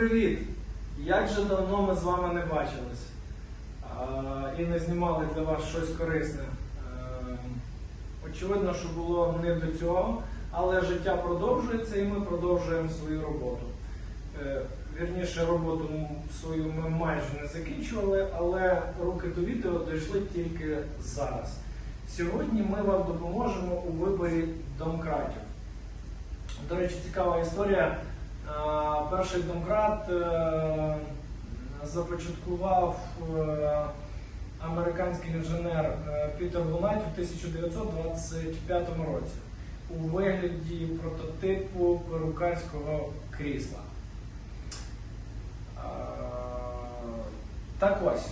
Привіт! Як же давно ми з вами не бачились і не знімали для вас щось корисне. Е, очевидно, що було не до цього, але життя продовжується і ми продовжуємо свою роботу. Е, вірніше, роботу свою ми майже не закінчували, але руки до відео дійшли тільки зараз. Сьогодні ми вам допоможемо у виборі домкратів. До речі, цікава історія. Е, Перший домкрат е, започаткував е, американський інженер Пітер Лунайт у 1925 році у вигляді прототипу перукарського крісла. Так ось,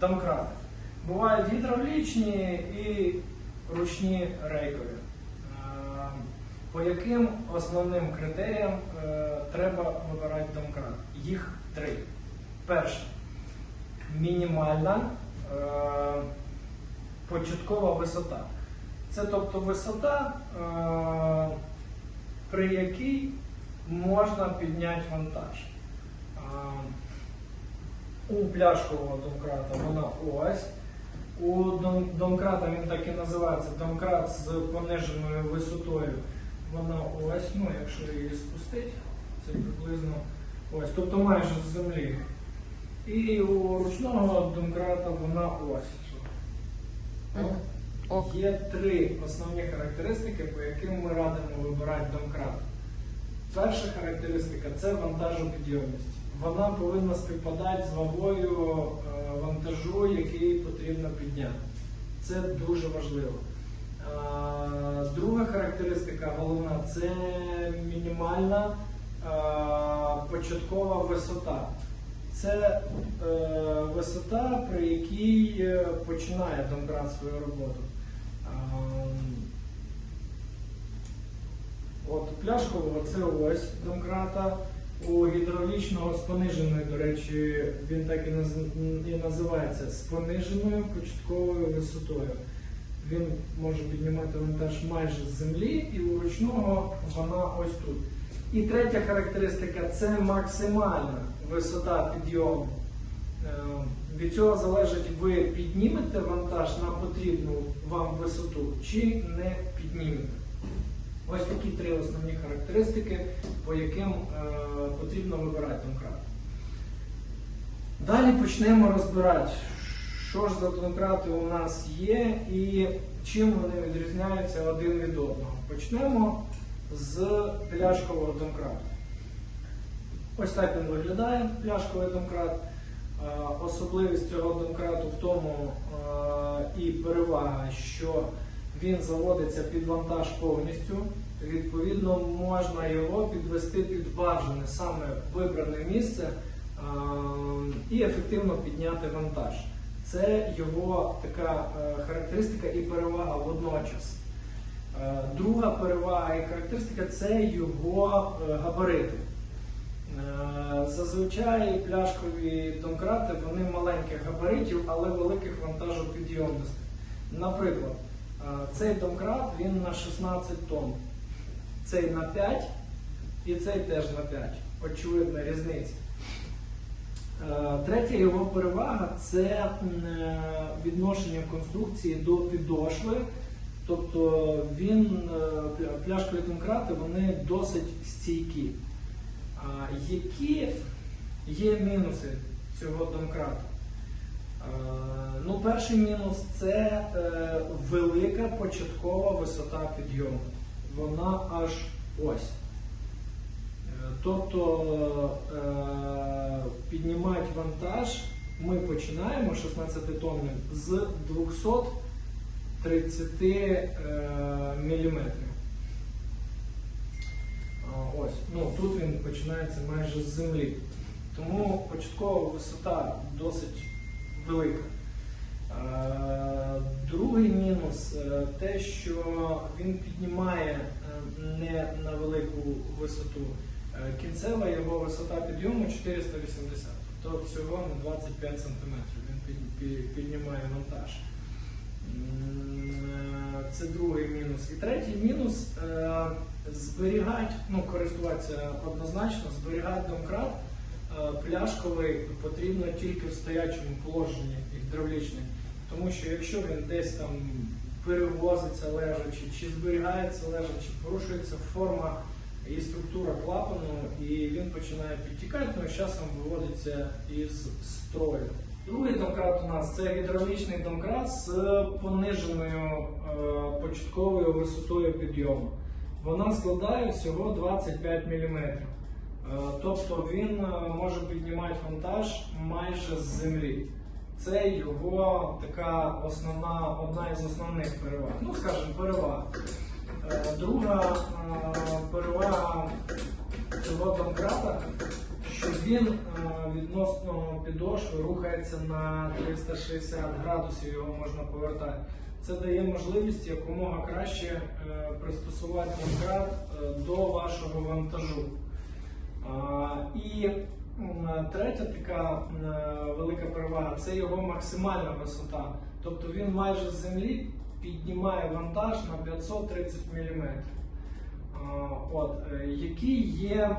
домкрати. Бувають гідравлічні і ручні рейкові. По яким основним критеріям е, треба вибирати домкрат? Їх три. Перше мінімальна е, початкова висота. Це тобто висота, е, при якій можна підняти вантаж. Е, у пляшкового домкрата вона ось. У дом- домкрата він так і називається домкрат з пониженою висотою. Вона ось, ну якщо її спустити, це приблизно ось, тобто майже з землі. І у ручного домкрата вона ось. Ок. Є три основні характеристики, по яким ми радимо вибирати домкрат. Перша характеристика це вантажопідйомність. Вона повинна співпадати з вагою е, вантажу, який потрібно підняти. Це дуже важливо. Друга характеристика головна це мінімальна початкова висота. Це е, висота, при якій е, починає домкрат свою роботу. От пляшкового це ось домкрата. У гідравлічного з пониженою, до речі, він так і називається з пониженою початковою висотою. Він може піднімати вантаж майже з землі, і у ручного вона ось тут. І третя характеристика це максимальна висота підйому. Е, Від цього залежить, ви піднімете вантаж на потрібну вам висоту чи не піднімете. Ось такі три основні характеристики, по яким е, потрібно вибирати домкрат. Далі почнемо розбирати, що ж за домкрати у нас є і чим вони відрізняються один від одного. Почнемо з пляшкового домкрата. Ось так він виглядає, пляшковий домкрат. Е, Особливість цього домкрату в тому е, і перевага, що він заводиться під вантаж повністю. Відповідно, можна його підвести під бажане саме вибране місце е, і ефективно підняти вантаж. Це його така е, характеристика і перевага водночас. Е, Друга перевага і характеристика це його е, габарити. Зазвичай пляшкові домкрати вони маленьких габаритів, але великих вантажопідйомностей. Наприклад, цей домкрат він на 16 тонн, цей на 5 і цей теж на 5. Очевидна різниця. Третя його перевага це е, відношення конструкції до підошви. Тобто він, е, пля- пляшкові домкрати вони досить стійкі. Які є мінуси цього домкрата? Е, Ну, перший мінус це велика початкова висота підйому. Вона аж ось. Тобто е, піднімати вантаж ми починаємо 16 тонн з 230 е. А, Ось, ну тут він починається майже з землі. Тому початкова висота досить велика. Е, Другий мінус те, що він піднімає не на велику висоту. Е, Кінцева його висота підйому 480, тобто всього на 25 см він під- під- піднімає вантаж. М, е, Це другий мінус. І третій мінус е, зберігати, ну користуватися однозначно, зберігати домкрат пляшковий потрібно тільки в стоячому положенні гідравлічний. Тому що якщо він десь там перевозиться лежачи, чи зберігається лежачи, порушується форма і структура клапану, і він починає підтікати, ну і з часом виводиться із строю. Другий домкрат у нас це гідравлічний домкрат з пониженою е, початковою висотою підйому. Вона складає всього 25 мм. Е, тобто він е, може піднімати вантаж майже з землі. Це його така основна, одна із основних переваг. Ну, скажімо, перевага. Друга е, перевага цього домкрата, що він е, відносно підошви рухається на 360 градусів, його можна повертати. Це дає можливість якомога краще е, пристосувати домкрат до вашого вантажу. І третя така велика перевага це його максимальна висота. Тобто він майже з землі піднімає вантаж на 530 мм. От, е, які є,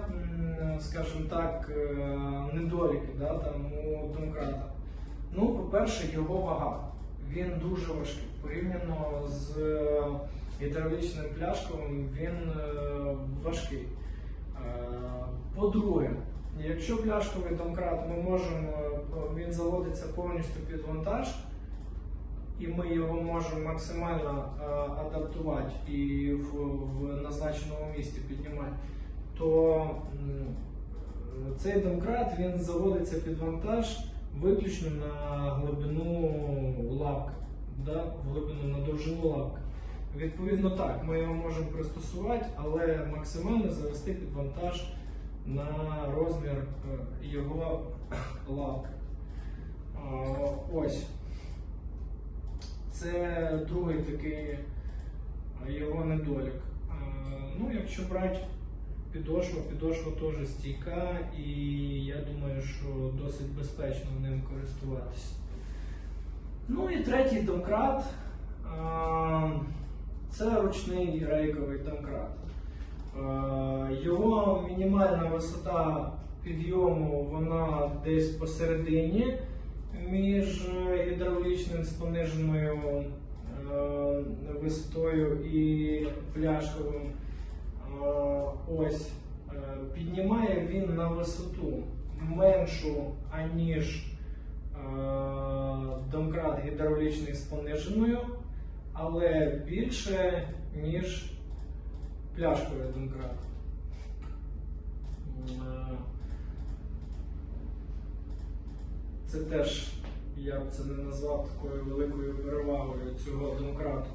скажімо так, е, недоліки да, там, у домкрата? Ну, по-перше, його вага. Він дуже важкий. Порівняно з е, гідравлічним пляшковим, він важкий. По-друге, якщо пляшковий домкрат ми можемо, він заводиться повністю під вантаж, і ми його можемо максимально е, адаптувати і в, в назначеному місці піднімати, то цей домкрат він заводиться під вантаж виключно на глибину лапки, да? в глибину на довжину лапки. Відповідно так, ми його можемо пристосувати, але максимально завести під вантаж на розмір е, його лапки. Ось. Це другий такий е, його недолік. Е, Ну, якщо брати підошву, підошва теж стійка, і я думаю, що досить безпечно ним користуватися. Ну і третій домкрат. е, Це ручний рейковий домкрат. Його мінімальна висота підйому вона десь посередині між гідравлічним з е, висотою і пляшковим. Е, Ось е, піднімає він на висоту меншу, аніж е, домкрат гідравлічний з пониженою, але більше, ніж пляшковий домкрат. Е, Це теж я б це не назвав такою великою перевагою цього домкрату.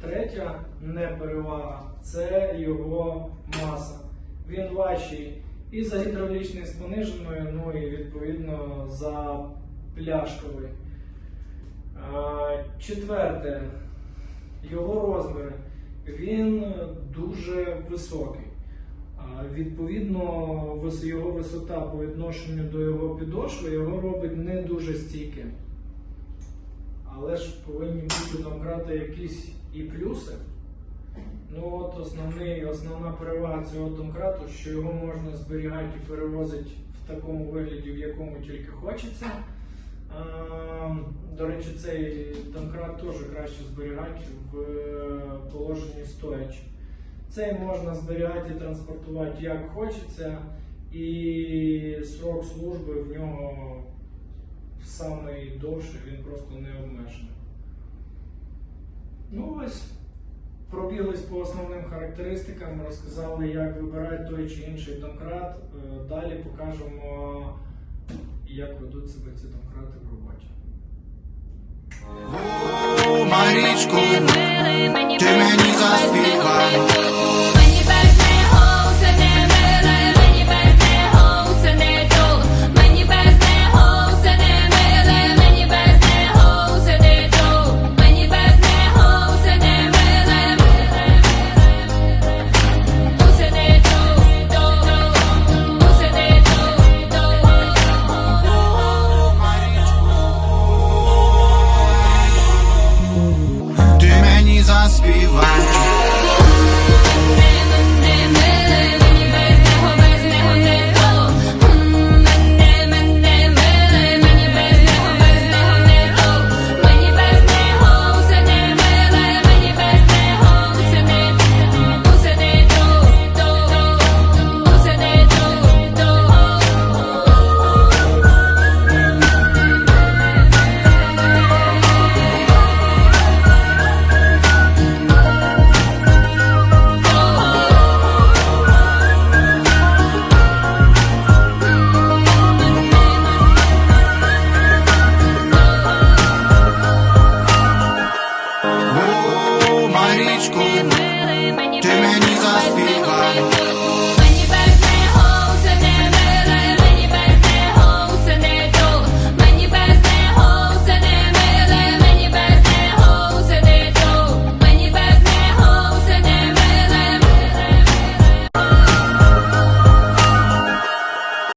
Третя неперевага це його маса. Він важчий і за гідравлічний з пониженою, ну і відповідно за пляшковий. Четверте, його розміри. Він дуже високий. Відповідно, його висота по відношенню до його підошви його робить не дуже стійким. Але ж повинні бути у домкрата якісь і плюси. Ну от основний, основна перевага цього домкрату, що його можна зберігати і перевозити в такому вигляді, в якому тільки хочеться. До речі, цей домкрат теж краще зберігати в е, положенні стоячи. Цей можна зберігати і транспортувати як хочеться, і срок служби в нього самий довший, він просто не обмежений. Ну ось, пробіглись по основним характеристикам, розказали, як вибирати той чи інший домкрат. Е, Далі покажемо, як ведуть себе ці домкрати в роботі. Марічку, ти мені заспівай.